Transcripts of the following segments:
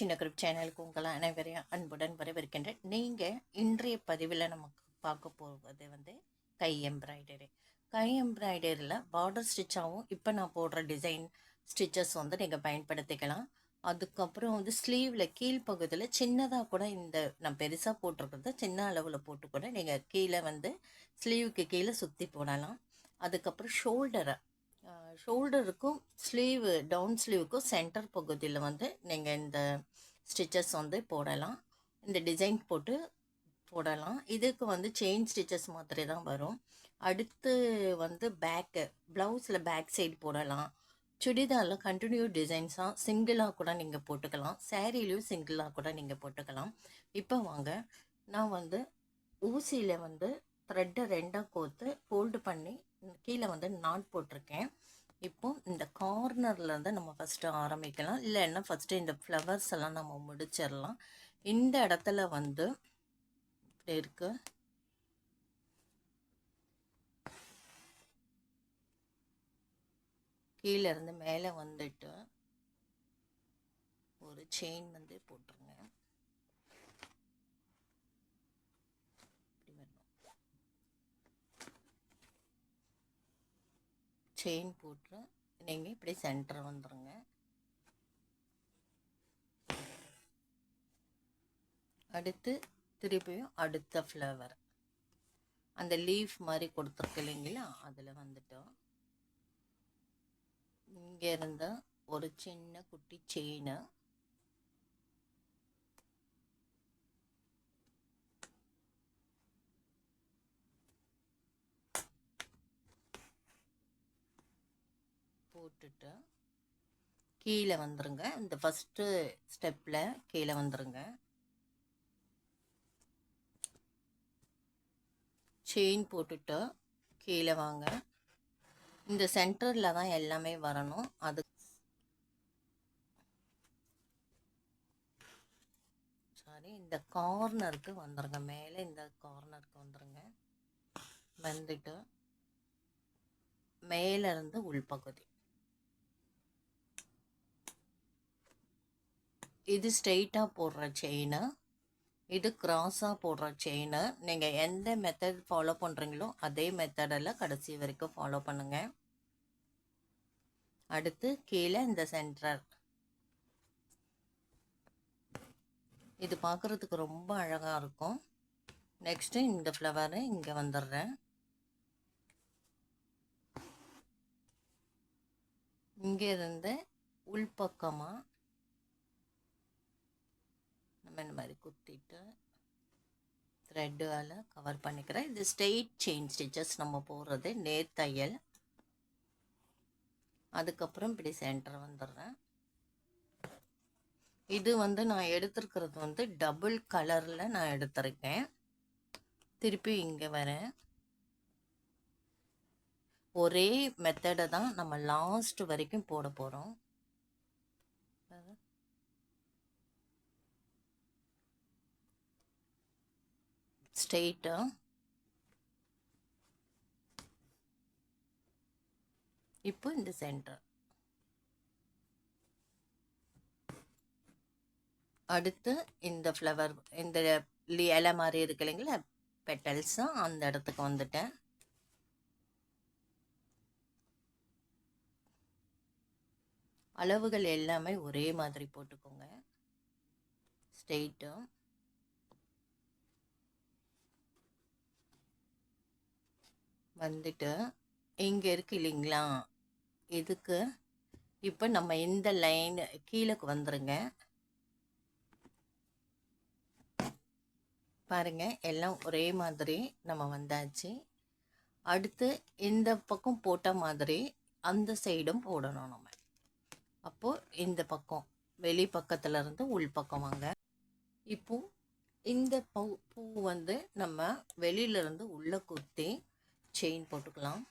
சின்ன குரூப் சேனலுக்கு உங்களை அனைவரையும் அன்புடன் வரவேற்கின்றேன். நீங்கள் இன்றைய பதிவில் நமக்கு பார்க்க போவது வந்து கை எம்ப்ராய்டரி கை எம்ப்ராய்டரியில் பார்டர் ஸ்டிச்சாகவும் இப்போ நான் போடுற டிசைன் ஸ்டிச்சஸ் வந்து நீங்கள் பயன்படுத்திக்கலாம். அதுக்கப்புறம் வந்து ஸ்லீவில் கீழ்ப்பகுதியில் சின்னதாக கூட இந்த நான் பெருசாக போட்டிருக்கிறத சின்ன அளவில் போட்டு கூட நீங்கள் கீழே வந்து ஸ்லீவுக்கு கீழே சுற்றி போடலாம். அதுக்கப்புறம் ஷோல்டரை ஷோல்டருக்கும் ஸ்லீவு டவுன் ஸ்லீவுக்கும் சென்டர் பகுதியில் வந்து நீங்கள் இந்த ஸ்டிச்சஸ் வந்து போடலாம். இந்த டிசைன் போட்டு போடலாம். இதுக்கு வந்து செயின் ஸ்டிச்சஸ் மாதிரி தான் வரும். அடுத்து வந்து பேக்கு ப்ளவுஸில் பேக் சைடு போடலாம். சுடிதாரில் கண்டினியூ டிசைன்ஸாக சிங்கிளாக கூட நீங்கள் போட்டுக்கலாம். சேரீலையும் சிங்கிளாக கூட நீங்கள் போட்டுக்கலாம். இப்போ வாங்க நான் வந்து ஊசியில் வந்து த்ரெட்டை ரெண்டாக கோர்த்து ஃபோல்டு பண்ணி கீழே வந்து நாட் போட்டிருக்கேன். இப்போ இந்த கார்னர்லேருந்து நம்ம ஃபஸ்ட்டு ஆரம்பிக்கலாம். இல்லைன்னா ஃபஸ்ட்டு இந்த ஃப்ளவர்ஸ் எல்லாம் நம்ம முடிச்சிடலாம். இந்த இடத்துல வந்து இப்படி இருக்கு. கீழே இருந்து மேலே வந்துட்டு ஒரு செயின் வந்து போட்டுருங்க இப்படி வரணும் செயின் போட்டு நீங்கள் இப்படி சென்டர் வந்துடுங்க அடுத்து திருப்பியும் அடுத்த ஃப்ளவர் அந்த லீஃப் மாதிரி கொடுத்துருக்கு இல்லைங்களா? அதில் வந்துட்டோம். இங்கே இருந்த ஒரு சின்ன குட்டி செயினை போட்டுட்டு கீழே வந்துருங்க. இந்த ஃபஸ்ட்டு ஸ்டெப்பில் கீழே வந்துருங்க. செயின் போட்டுட்டு கீழே வாங்க. இந்த சென்டரில் தான் எல்லாமே வரணும். அது சாரி இந்த கார்னருக்கு வந்துருங்க. மேலே இந்த கார்னருக்கு வந்துருங்க. வந்துட்டு மேலேருந்து உள்பகுதி. இது ஸ்ட்ரெயிட்டாக போடுற செயினு இது கிராஸாக போடுற செயினு நீங்கள் எந்த மெத்தட் ஃபாலோ பண்ணுறீங்களோ அதே மெத்தடில் கடைசி வரைக்கும் ஃபாலோ பண்ணுங்கள் அடுத்து கீழே இந்த சென்டர் இது பார்க்குறதுக்கு ரொம்ப அழகாக இருக்கும். நெக்ஸ்ட்டு இந்த ஃப்ளவரு இங்கே வந்துடுறேன். இங்கே இருந்து உள்பக்கமாக நம்ம இந்த மாதிரி குத்திட்டு த்ரெட்டால் கவர் பண்ணிக்கிறேன். இது ஸ்ட்ரெயிட் செயின் ஸ்டிச்சஸ் நம்ம போடுறது. நேர்த்தையல் அதுக்கப்புறம் இப்படி சென்டர் வந்துடுறேன். இது வந்து நான் எடுத்துருக்கிறது வந்து டபுள் கலரில் நான் எடுத்திருக்கேன். திருப்பி இங்கே வரேன். ஒரே மெத்தடை தான் நம்ம லாஸ்ட் வரைக்கும் போட போகிறோம் ஸ்ட்ரெயிட்டாக இப்போ இந்த சென்டர். அடுத்து இந்த ஃப்ளவர் இந்த இலை மாதிரி இருக்கு இல்லைங்களா பெட்டல்ஸும் அந்த இடத்துக்கு வந்துட்டேன். அளவுகள் எல்லாமே ஒரே மாதிரி போட்டுக்கோங்க. ஸ்ட்ரெயிட்டும் வந்துட்டு இங்கே இருக்கு இல்லைங்களா? இதுக்கு இப்போ நம்ம இந்த லைன் கீழேக்கு வந்துருங்க. பாருங்கள் எல்லாம் ஒரே மாதிரி நம்ம வந்தாச்சு. அடுத்து இந்த பக்கம் போட்ட மாதிரி அந்த சைடும் போடணும் நம்ம. அப்போது இந்த பக்கம் வெளி பக்கத்துலேருந்து உள் பக்கம் வாங்க. இப்போ இந்த பூ பூ வந்து நம்ம வெளியிலேருந்து உள்ளே குத்தி செயின் போட்டுக்கலாம்.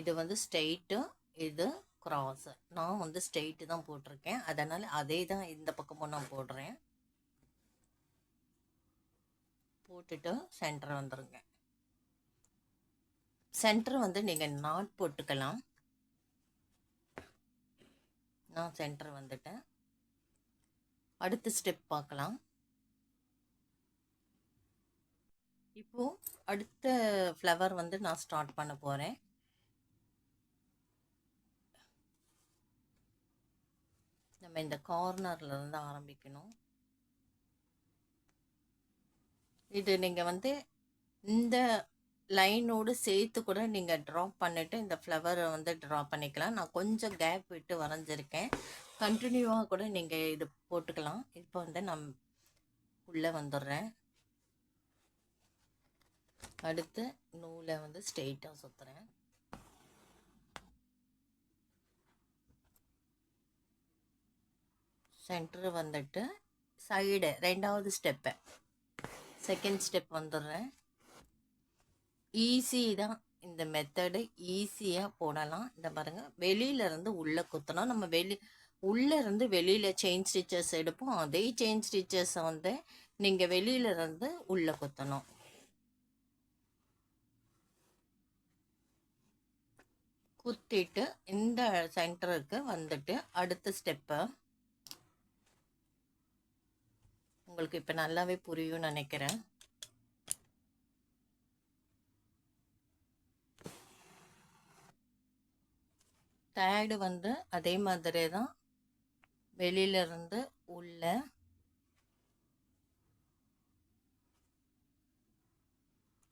இது வந்து ஸ்ட்ரெயிட்டு இது க்ராஸு நான் வந்து ஸ்ட்ரெயிட்டு தான் போட்டிருக்கேன். அதனால் அதே தான் இந்த பக்கமும் நான் போடுறேன். போட்டுட்டு சென்டர் வந்துடுங்க சென்டர் வந்து நீங்கள் நாட் போட்டுக்கலாம். நான் சென்டர் வந்துட்டேன். அடுத்த ஸ்டெப் பார்க்கலாம். இப்போது அடுத்த ஃப்ளவர் வந்து நான் ஸ்டார்ட் பண்ண போகிறேன் நம்ம இந்த கார்னர்லேருந்து ஆரம்பிக்கணும். இது நீங்கள் வந்து இந்த லைனோடு சேர்த்து கூட நீங்கள் ட்ரா பண்ணிவிட்டு இந்த ஃப்ளவரை வந்து ட்ரா பண்ணிக்கலாம். நான் கொஞ்சம் கேப் விட்டு வரைஞ்சிருக்கேன். கண்டினியூவாக கூட நீங்கள் இது போட்டுக்கலாம். இப்போ வந்து நான் உள்ளே வந்துடுறேன். அடுத்து நூலை வந்து ஸ்ட்ரெயிட்டாக சுற்றுறேன் சென்டர் வந்துட்டு சைடு ரெண்டாவது ஸ்டெப்பை செகண்ட் ஸ்டெப் வந்துடுறேன். ஈஸி தான். இந்த மெத்தடு ஈஸியாக போடலாம். இந்த பாருங்கள் வெளியிலேருந்து உள்ளே குத்தணும் நம்ம வெளி உள்ளேருந்து வெளியில் செயின் ஸ்டிச்சஸ் எடுப்போம். அதே செயின் ஸ்டிச்சஸை வந்து நீங்கள் வெளியிலேருந்து உள்ளே குத்தணும். குத்திட்டு இந்த சென்டருக்கு வந்துட்டு அடுத்த ஸ்டெப்பை உங்களுக்கு இப்போ நல்லாவே புரியும்னு நினைக்கிறேன். தேர்டு வந்து அதே மாதிரி தான் வெளியிலேருந்து உள்ள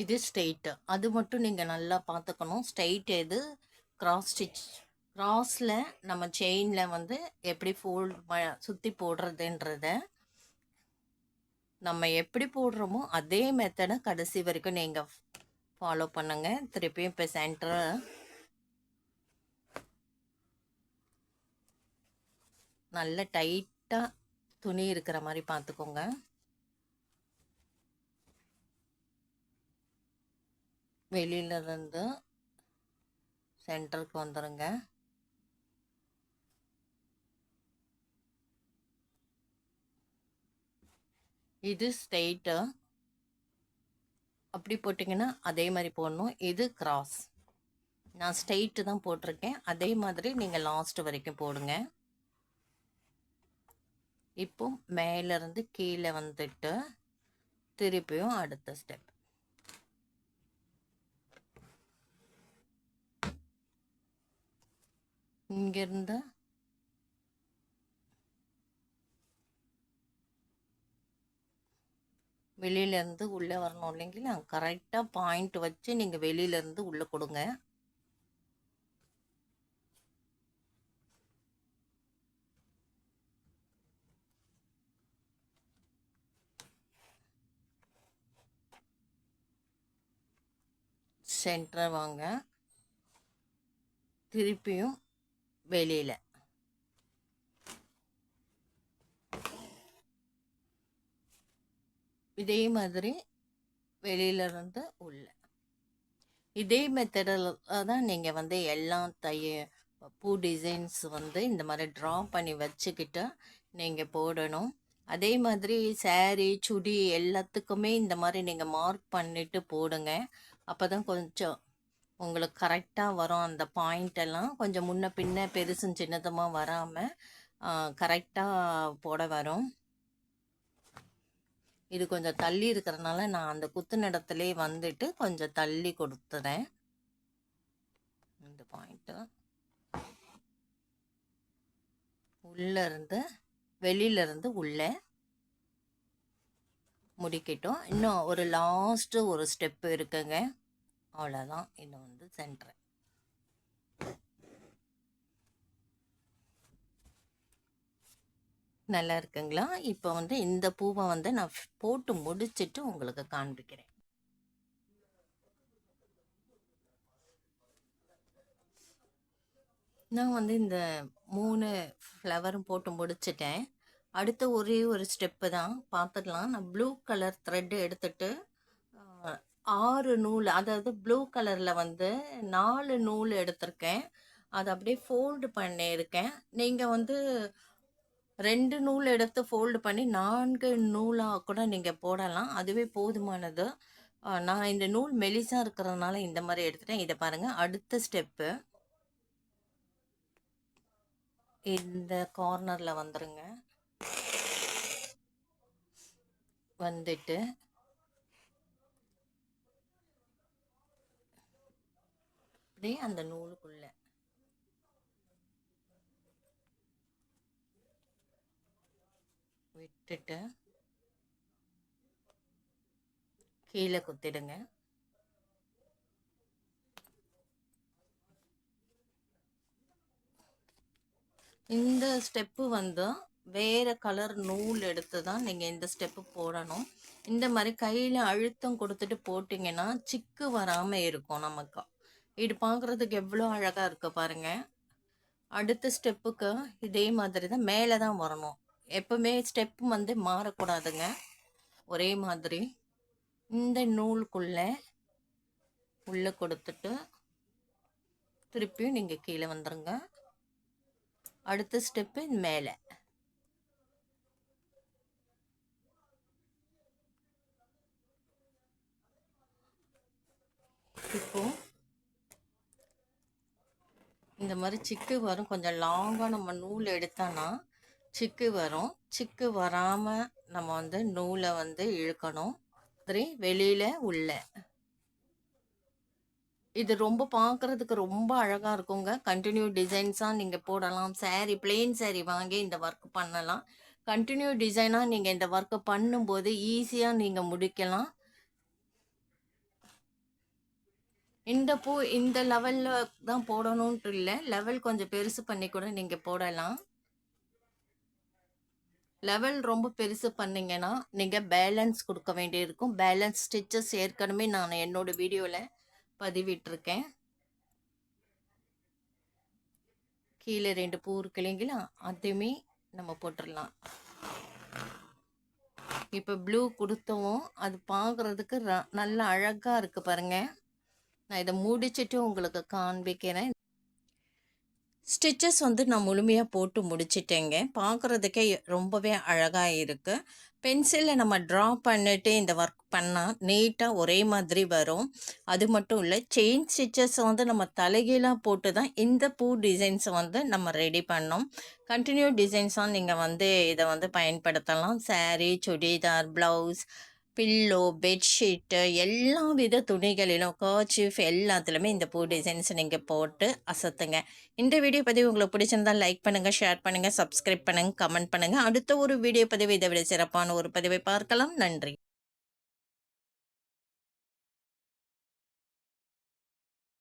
இது ஸ்ட்ரெயிட்டு அது மட்டும் நீங்கள் நல்லா பார்த்துக்கணும். ஸ்ட்ரெயிட் எது கிராஸ் ஸ்டிச் கிராஸில் நம்ம செயினில் வந்து எப்படி ஃபோல்ட் ம சுற்றி போடுறதுன்றத நம்ம எப்படி போடுறோமோ அதே மெத்தடை கடைசி வரைக்கும் நீங்கள் ஃபாலோ பண்ணுங்கள் திருப்பியும் இப்போ சென்டர் நல்ல டைட்டாக துணி இருக்கிற மாதிரி பார்த்துக்கோங்க. வெளியிலருந்து சென்டருக்கு வந்துடுங்க இது ஸ்ட்ரெயிட்டு அப்படி போட்டிங்கன்னா அதே மாதிரி போடணும். இது கிராஸ். நான் ஸ்ட்ரெயிட்டு தான் போட்டிருக்கேன். அதே மாதிரி நீங்கள் லாஸ்ட்டு வரைக்கும் போடுங்க. இப்போ மேலேருந்து கீழே வந்துட்டு திருப்பியும் அடுத்த ஸ்டெப். இங்கேருந்து வெளியிலேருந்து உள்ளே வரணும் இல்லைங்களா? கரெக்டாக பாயிண்ட் வச்சு நீங்கள் வெளியிலேருந்து உள்ளே கொடுங்க. சென்டர் வாங்க. திருப்பியும் வெளியில். இதே மாதிரி வெளியிலேருந்து உள்ள. இதே மெத்தடில் தான் நீங்கள் வந்து எல்லாம் தைய பூ டிசைன்ஸ் வந்து இந்த மாதிரி ட்ரா பண்ணி வச்சுக்கிட்டு நீங்கள் போடணும். அதே மாதிரி சேரீ சுடி எல்லாத்துக்குமே இந்த மாதிரி நீங்கள் மார்க் பண்ணிவிட்டு போடுங்க. அப்போ தான் கொஞ்சம் உங்களுக்கு கரெக்டாக வரும் அந்த பாயிண்ட் எல்லாம். கொஞ்சம் முன்ன பின்ன பெருசும் சின்னதமாக வராமல் கரெக்டாக போட வரும். இது கொஞ்சம் தள்ளி இருக்கிறதுனால நான் அந்த குத்து இடத்துலே வந்துட்டு கொஞ்சம் தள்ளி கொடுத்துறேன். இந்த பாயிண்ட்டு உள்ளேருந்து வெளியிலேருந்து உள்ளே முடிக்கட்டும். இன்னும் ஒரு லாஸ்ட்டு ஒரு ஸ்டெப்பு இருக்குங்க. அவ்வளோதான் இன்னும் வந்து சென்ட்ரு நல்லா இருக்குங்களா? இப்போ வந்து இந்த பூவை வந்து நான் போட்டு முடிச்சுட்டு உங்களுக்கு காண்பிக்கிறேன். நான் வந்து இந்த மூணு ஃப்ளவரும் போட்டு முடிச்சிட்டேன். அடுத்த ஒரே ஒரு ஸ்டெப்பு தான். பார்த்துடலாம். நான் ப்ளூ கலர் த்ரெட்டு எடுத்துகிட்டு ஆறு நூல் அதாவது ப்ளூ கலரில் வந்து நாலு நூல் எடுத்திருக்கேன். அதை அப்படியே ஃபோல்டு பண்ணியிருக்கேன். நீங்கள் வந்து ரெண்டு நூல் எடுத்து ஃபோல்டு பண்ணி நான்கு நூலாக கூட நீங்கள் போடலாம். அதுவே போதுமானது. நான் இந்த நூல் மெலிசாக இருக்கிறதுனால இந்த மாதிரி எடுத்துட்டேன். இதை பாருங்கள் அடுத்த ஸ்டெப்பு. இந்த கார்னரில் வந்துடுங்க வந்துட்டு அப்படியே அந்த நூலுக்குள்ள. விட்டுட்டு கீழே குத்திடுங்க. இந்த ஸ்டெப்பு வந்து வேறு கலர் நூல் எடுத்து தான் நீங்கள் இந்த ஸ்டெப்பு போடணும். இந்த மாதிரி கையில் அழுத்தம் கொடுத்துட்டு போட்டிங்கன்னா சிக்கு வராமல் இருக்கும் நமக்கு. இது பார்க்குறதுக்கு எவ்வளோ அழகாக இருக்கு பாருங்க. அடுத்த ஸ்டெப்புக்கு இதே மாதிரி தான் மேலே தான் வரணும். எப்பவுமே ஸ்டெப்பு வந்து மாறக்கூடாதுங்க. ஒரே மாதிரி. இந்த நூலுக்குள்ளே உள்ளே கொடுத்துட்டு திருப்பியும் நீங்கள் கீழே வந்துடுங்க அடுத்த ஸ்டெப்பு மேலே. இப்போது இந்த மாதிரி சிக்கு வரும். கொஞ்சம் லாங்காக நம்ம நூல் எடுத்தோன்னா சிக்கு வரும். சிக்கு வராமல் நம்ம வந்து நூலை வந்து இழுக்கணும். மாதிரி வெளியில் உள்ள. இது ரொம்ப பார்க்குறதுக்கு ரொம்ப அழகாக இருக்குங்க. கண்டினியூ டிசைன்ஸாக நீங்கள் போடலாம். சேரீ பிளெயின் சேரீ வாங்கி இந்த ஒர்க் பண்ணலாம். கண்டினியூ டிசைனாக நீங்கள் இந்த ஒர்க்கை பண்ணும்போது ஈஸியாக நீங்கள் முடிக்கலாம். இந்த பூ இந்த லெவலில் தான் போடணுன்ட்டு இல்லை. லெவல் கொஞ்சம் பெருசு பண்ணி கூட நீங்கள் போடலாம். லெவல் ரொம்ப பெருசு பண்ணிங்கன்னா நீங்கள் பேலன்ஸ் கொடுக்க வேண்டியிருக்கும். பேலன்ஸ் ஸ்டிச்சஸ் ஏற்கனவே நான் என்னோடய வீடியோவில் பதிவிட்டிருக்கேன். கீழே ரெண்டு பூ இருக்கு இல்லைங்களா? அதையுமே நம்ம போட்டுடலாம் இப்போ ப்ளூ கொடுத்தவும் அது பார்க்குறதுக்கு நல்ல அழகாக இருக்குது பாருங்கள் நான் இதை முடிச்சுட்டு உங்களுக்கு காண்பிக்கிறேன். ஸ்டிச்சஸ் வந்து நான் முழுமையாக போட்டு முடிச்சிட்டேங்க. பார்க்குறதுக்கே ரொம்பவே அழகாக இருக்குது பென்சிலில் நம்ம ட்ரா பண்ணிவிட்டு இந்த ஒர்க் பண்ணால் நீட்டாக ஒரே மாதிரி வரும். அது மட்டும் இல்லை செயின் ஸ்டிச்சஸ் வந்து நம்ம தலைகீழாக போட்டு தான் இந்த பூ டிசைன்ஸை வந்து நம்ம ரெடி பண்ணோம். கண்டினியூ டிசைன்ஸாக நீங்கள் வந்து இதை வந்து பயன்படுத்தலாம். Sari churidar blouse pillow bedsheet எல்லா வித துணிகளிலும் கர்ச்சிஃப் எல்லாத்துலேயுமே இந்த பூ டிசைன்ஸ் நீங்கள் போட்டு அசத்துங்க. இந்த வீடியோ பதிவு உங்களுக்கு பிடிச்சிருந்தால் லைக் பண்ணுங்கள் ஷேர் பண்ணுங்கள் சப்ஸ்கிரைப் பண்ணுங்கள் கமெண்ட் பண்ணுங்கள் அடுத்த ஒரு வீடியோ பதிவு இதை விட சிறப்பான ஒரு பதிவை பார்க்கலாம். நன்றி.